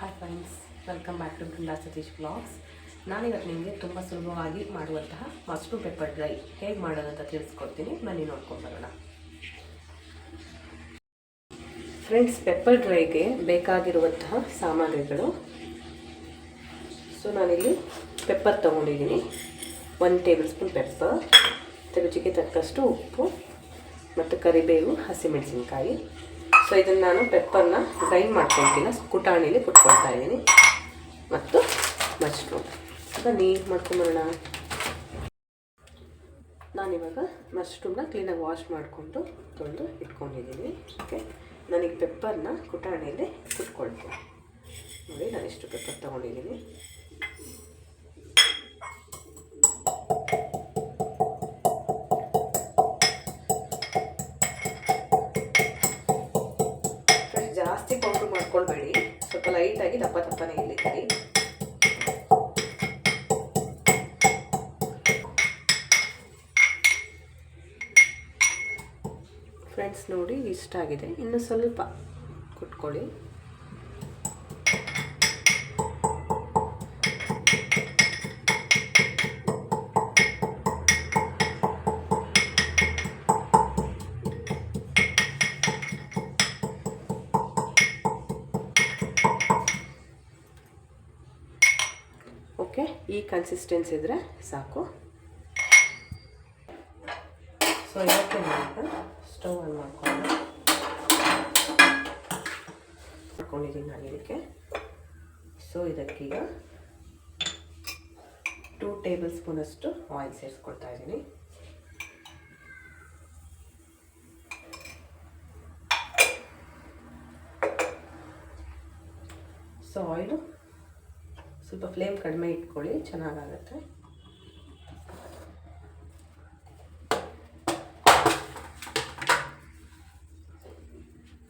Hi friends welcome back to Brinda Satish blogs ನಾನಿವತ್ತು ನಿಮಗೆ ತುಂಬ ಸುಲಭವಾಗಿ ಮಾಡುವಂತಹ ಮಶ್ರೂಮ್ ಪೆಪ್ಪರ್ ಡ್ರೈ ಹೇಗೆ ಮಾಡೋದಂತ ತಿಳಿಸ್ಕೊಡ್ತೀನಿ. ಬನ್ನಿ ನೋಡ್ಕೊಂಡು ಬರೋಣ. ಫ್ರೆಂಡ್ಸ್ ಪೆಪ್ಪರ್ ಡ್ರೈಗೆ ಬೇಕಾಗಿರುವಂತಹ ಸಾಮಗ್ರಿಗಳು. ಸೊ ನಾನಿಲ್ಲಿ ಪೆಪ್ಪರ್ ತೊಗೊಂಡಿದ್ದೀನಿ. ಒಂದು ಟೇಬಲ್ ಸ್ಪೂನ್ ಪೆಪ್ಪರ್ ರುಚಿಗೆ ತಕ್ಕಷ್ಟು ಉಪ್ಪು ಮತ್ತು ಕರಿಬೇವು, ಹಸಿಮೆಣಸಿನ್ಕಾಯಿ. ಸೊ ಇದನ್ನು ನಾನು ಪೆಪ್ಪರ್ನ ಗ್ರೈಂಡ್ ಮಾಡ್ಕೊತೀನಿ ಕುಟಾಣಿಲಿ ಕುಟ್ಕೊಳ್ತಾ ಇದ್ದೀನಿ. ಮತ್ತು ಮಶ್ರೂಮ್ ಬನ್ನಿ ಮಾಡ್ಕೊಂಬರೋಣ. ನಾನಿವಾಗ ಮಶ್ರೂಮ್ನ ಕ್ಲೀನಾಗಿ ವಾಶ್ ಮಾಡಿಕೊಂಡು ತೊಳೆದು ಇಟ್ಕೊಂಡಿದ್ದೀನಿ. ಓಕೆ ನನಗೆ ಪೆಪ್ಪರ್ನ ಕುಟಾಣಿಯಲ್ಲಿ ಕುಟ್ಕೊಳ್ತೀನಿ. ನೋಡಿ ನಾನು ಇಷ್ಟು ಪೆಪ್ಪರ್ ತೊಗೊಂಡಿದ್ದೀನಿ. ಜಾಸ್ತಿ ಪೌಡ್ರ್ ಮಾಡ್ಕೊಳ್ಬೇಡಿ. ಸ್ವಲ್ಪ ಲೈಟಾಗಿ ದಪ್ಪ ದಪ್ಪನೇ ಇಲ್ಲಿ ಫ್ರೆಂಡ್ಸ್ ನೋಡಿ ಇಷ್ಟ ಆಗಿದೆ. ಇನ್ನು ಸ್ವಲ್ಪ ಕುಟ್ಕೊಳ್ಳಿ. ಓಕೆ, ಈ ಕನ್ಸಿಸ್ಟೆನ್ಸಿ ಇದ್ದರೆ ಸಾಕು. ಸೊ ಇವತ್ತೇ ನಾನು ಸ್ಟವ್ ಆನ್ ಮಾಡ್ಕೊಂಡು ಮಾಡ್ಕೊಂಡಿದ್ದೀನಿ ನಾನು ಇದಕ್ಕೆ. ಸೊ ಇದಕ್ಕೀಗ ಟೂ ಟೇಬಲ್ ಸ್ಪೂನಷ್ಟು ಆಯಿಲ್ ಸೇರಿಸ್ಕೊಳ್ತಾ ಇದ್ದೀನಿ. ಸೊ ಆಯಿಲು ಸ್ವಲ್ಪ ಫ್ಲೇಮ್ ಕಡಿಮೆ ಇಟ್ಕೊಳ್ಳಿ ಚೆನ್ನಾಗಾಗತ್ತೆ.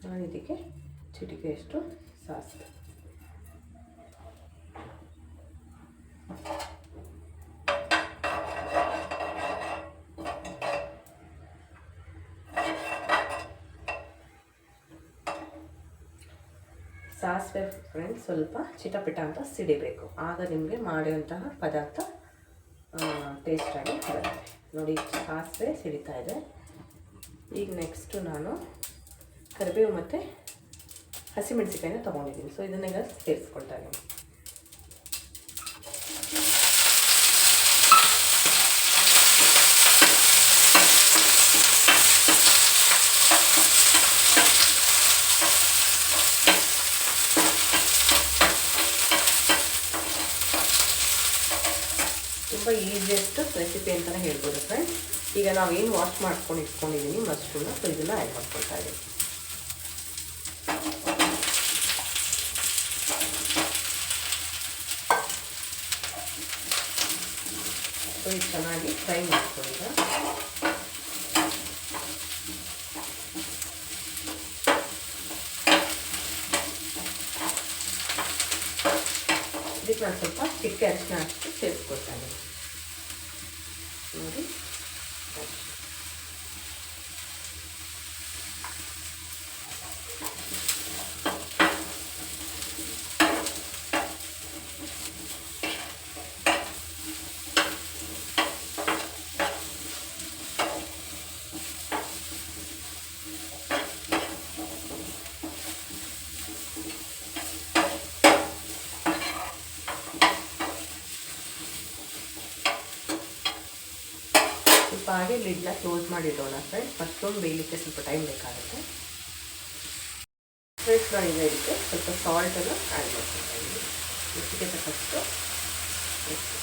ನಾನು ಇದಕ್ಕೆ ಚಿಟಿಕೆಯಷ್ಟು ಸಾಸಿವೆ. ಸಾಸಿವೆ ಫ್ರೆಂಡ್ಸ್ ಸ್ವಲ್ಪ ಚಿಟಪಿಟ ಅಂತ ಸಿಡಿಬೇಕು. ಆಗ ನಿಮಗೆ ಮಾಡುವಂತಹ ಪದಾರ್ಥ ಟೇಸ್ಟಾಗಿ ಬರುತ್ತೆ. ನೋಡಿ, ಸಾಸಿವೆ ಸಿಡಿತಾ ಇದೆ. ಈಗ ನೆಕ್ಸ್ಟು ನಾನು ಕರಿಬೇವು ಮತ್ತು ಹಸಿಮೆಣಸಿಕಾಯಿನ ತೊಗೊಂಡಿದ್ದೀನಿ. ಸೊ ಇದನ್ನೆಲ್ಲ ಸೇರಿಸ್ಕೊಳ್ತಾ ಇದ್ದೀನಿ. ಈಗ ನಾವು ಏನು ವಾಶ್ ಮಾಡ್ಕೊಂಡು ಇಟ್ಕೊಂಡಿದ್ದೀನಿ ಮಶ್ರೂಮ್ನ ಸೊ ಇದನ್ನು ಆ್ಯಡ್ ಮಾಡ್ಕೊಳ್ತಾ ಇದ್ದೀನಿ ಸೊ ಇದು ಚೆನ್ನಾಗಿ ಫ್ರೈ ಮಾಡ್ಕೊಳ್ಳಿ ಇದಕ್ಕೆ ನಾನು ಸ್ವಲ್ಪ ಚಿಕ್ಕ ಅರಿಶಿನ ಅಷ್ಟು ಸೇರಿಸ್ಕೊಳ್ತಾ ಇದ್ದೀನಿ ನೋಡಿ ಸ್ವಲ್ಪ ಹಾಗೆ ಲಿಡ್ನ ಕ್ಲೋಸ್ ಮಾಡಿಡೋಣ ಫ್ರೆಂಡ್ಸ್ ಮತ್ತೊಂದು ಬೇಯಲಿಕ್ಕೆ ಸ್ವಲ್ಪ ಟೈಮ್ ಬೇಕಾಗುತ್ತೆ. ಫ್ರೆಂಡ್ಸ್ ನಾನು ಈಗ ಇದಕ್ಕೆ ಸ್ವಲ್ಪ ಸಾಲ್ಟನ್ನು ಆ್ಯಡ್ ಮಾಡ್ತೀನಿ ಇದ್ದೀನಿ. ರುಚಿಗೆ ತಕ್ಕಷ್ಟು ಉಪ್ಪು.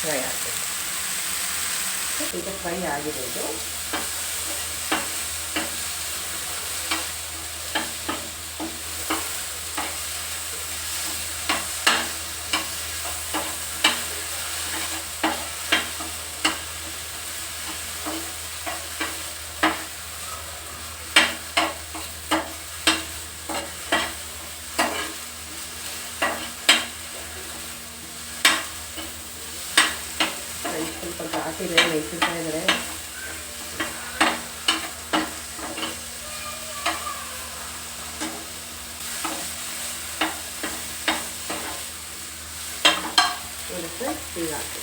ಫ್ರೈ ಆಗಬೇಕು ಈಗ ಫ್ರೈ ಆಗಿದೆ ಇದು ಇದೆ ಬೇಯಿಸ್ತಾ ಇದ್ದಾರೆ ಇದಕ್ಕೆ ಈಗ ಹಾಕಿ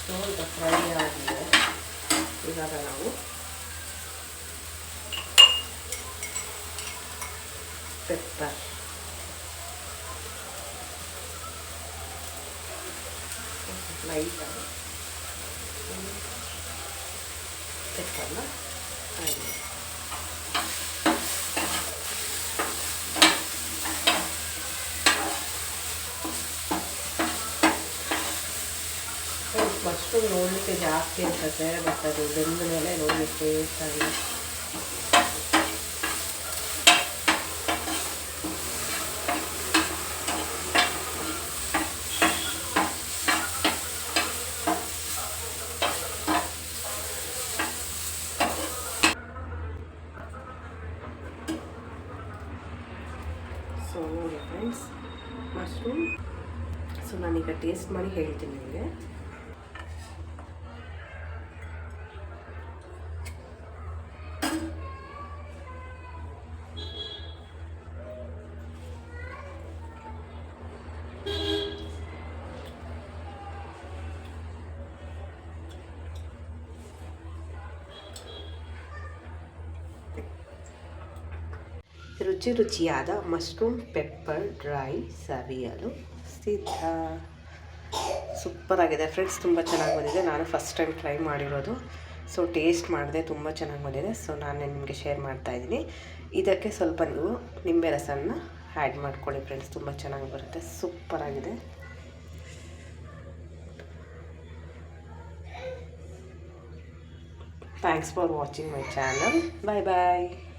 ಸ್ವಲ್ಪ ಫ್ರೈ ಆಗಿದೆ ಇವಾಗ ನಾವು ಪೆಪ್ಪರ್ ಲೈಟಾಗಿ ಪೆಪ್ಪರ್ನ ಆ್ಯಡ್ ಮಾಡಿ ಮಶ್ರೂಮ್ ನೋಡಲಿಕ್ಕೆ ಜಾಸ್ತಿ ಅನ್ಸುತ್ತೆ ಬಟ್ ಅದು ಬೆಂದ ಮೇಲೆ ನೋಡಲಿಕ್ಕೆ ಟೇಸ್ಟ್ ನೋಡಿ ಫ್ರೆಂಡ್ಸ್ ಮಶ್ರೂಮ್ ಸೊ ನಾನೀಗ ಟೇಸ್ಟ್ ಮಾಡಿ ಹೇಳ್ತೀನಿ ನಿಮಗೆ. ರುಚಿ ರುಚಿಯಾದ ಮಶ್ರೂಮ್ ಪೆಪ್ಪರ್ ಡ್ರೈ ಸವಿಯಲು ಸಿದ್ಧ. ಸೂಪರಾಗಿದೆ ಫ್ರೆಂಡ್ಸ್, ತುಂಬ ಚೆನ್ನಾಗಿ ಬಂದಿದೆ. ನಾನು ಫಸ್ಟ್ ಟೈಮ್ ಟ್ರೈ ಮಾಡಿರೋದು. ಸೊ, ಟೇಸ್ಟ್ ಮಾಡಿದೆ. ತುಂಬ ಚೆನ್ನಾಗಿ ಬಂದಿದೆ. ಸೊ, ನಾನು ನಿಮಗೆ ಶೇರ್ ಮಾಡ್ತಾ ಇದ್ದೀನಿ. ಇದಕ್ಕೆ ಸ್ವಲ್ಪ ನೀವು ನಿಂಬೆ ರಸನ ಆ್ಯಡ್ ಮಾಡ್ಕೊಳ್ಳಿ ಫ್ರೆಂಡ್ಸ್. ತುಂಬ ಚೆನ್ನಾಗಿ ಬರುತ್ತೆ. ಸೂಪರಾಗಿದೆ thanks for watching my channel bye bye